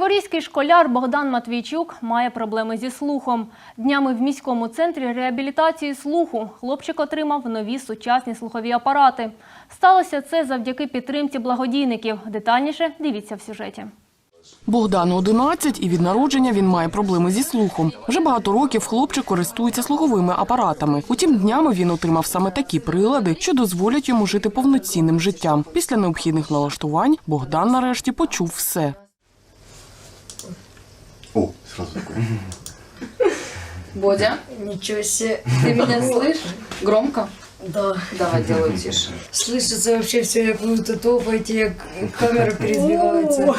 Запорізький школяр Богдан Матвійчук має проблеми зі слухом. Днями в міському центрі реабілітації слуху хлопчик отримав нові сучасні слухові апарати. Сталося це завдяки підтримці благодійників. Детальніше дивіться в сюжеті. Богдану 11 і від народження він має проблеми зі слухом. Вже багато років хлопчик користується слуховими апаратами. Утім, днями він отримав саме такі прилади, що дозволять йому жити повноцінним життям. Після необхідних налаштувань Богдан нарешті почув все. О, сразу такой. Бодя, Ничего себе. ты меня слышишь? Громко? Да. Давай делаю тише. Слышится вообще все, як ви тут топаєте, як камера передвигається.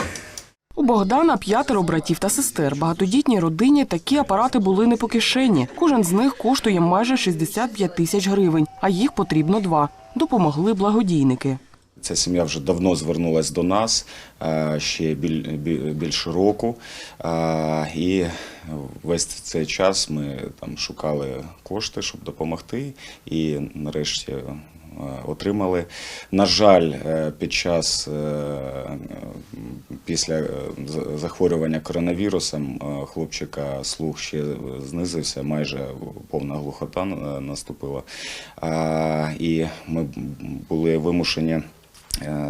У Богдана п'ятеро братів та сестер. Багатодітній родині такі апарати були не по кишені. Кожен з них коштує майже 65 тисяч гривень, а їх потрібно два. Допомогли благодійники. Ця сім'я вже давно звернулася до нас е, ще біль, більше року. Е, І весь цей час ми там шукали кошти, щоб допомогти. І нарешті е, отримали. На жаль, під час після захворювання коронавірусом хлопчика слух ще знизився, майже повна глухота наступила. І ми були вимушені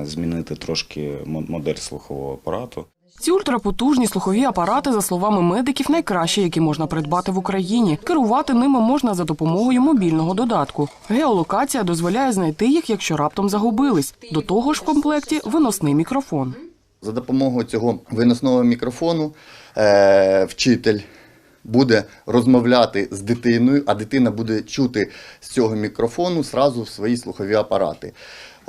змінити трошки мо- модель слухового апарату. Ці ультрапотужні слухові апарати, за словами медиків, найкращі, які можна придбати в Україні. Керувати ними можна за допомогою мобільного додатку. Геолокація дозволяє знайти їх, якщо раптом загубились. До того ж, в комплекті виносний мікрофон. За допомогою цього виносного мікрофону е, вчитель буде розмовляти з дитиною, а дитина буде чути з цього мікрофону сразу в свої слухові апарати.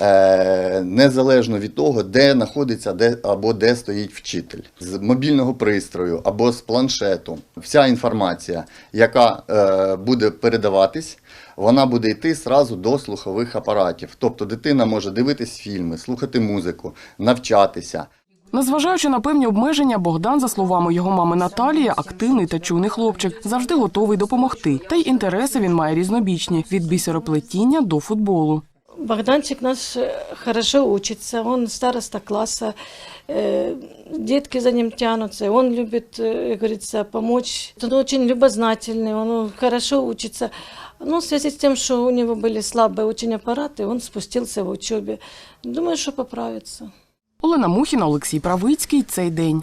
Е, незалежно від того, де знаходиться де, або де стоїть вчитель. З мобільного пристрою або з планшету. Вся інформація, яка е, буде передаватись, вона буде йти сразу до слухових апаратів. Тобто дитина може дивитись фільми, слухати музику, навчатися. Незважаючи на певні обмеження, Богдан, за словами його мами Наталії, активний та чуйний хлопчик, завжди готовий допомогти. Та й інтереси він має різнобічні від бісероплетіння до футболу. Богданчик наш э, хорошо учится, он староста класса, э, детки за ним тянутся, он любит, э, как говорится, помочь. Он очень любознательный, он хорошо учится. Но в связи с тем, что у него были слабые очень аппараты, он спустился в учебе. Думаю, что поправится. Олена Мухіна, Олексій Правицький. Цей день.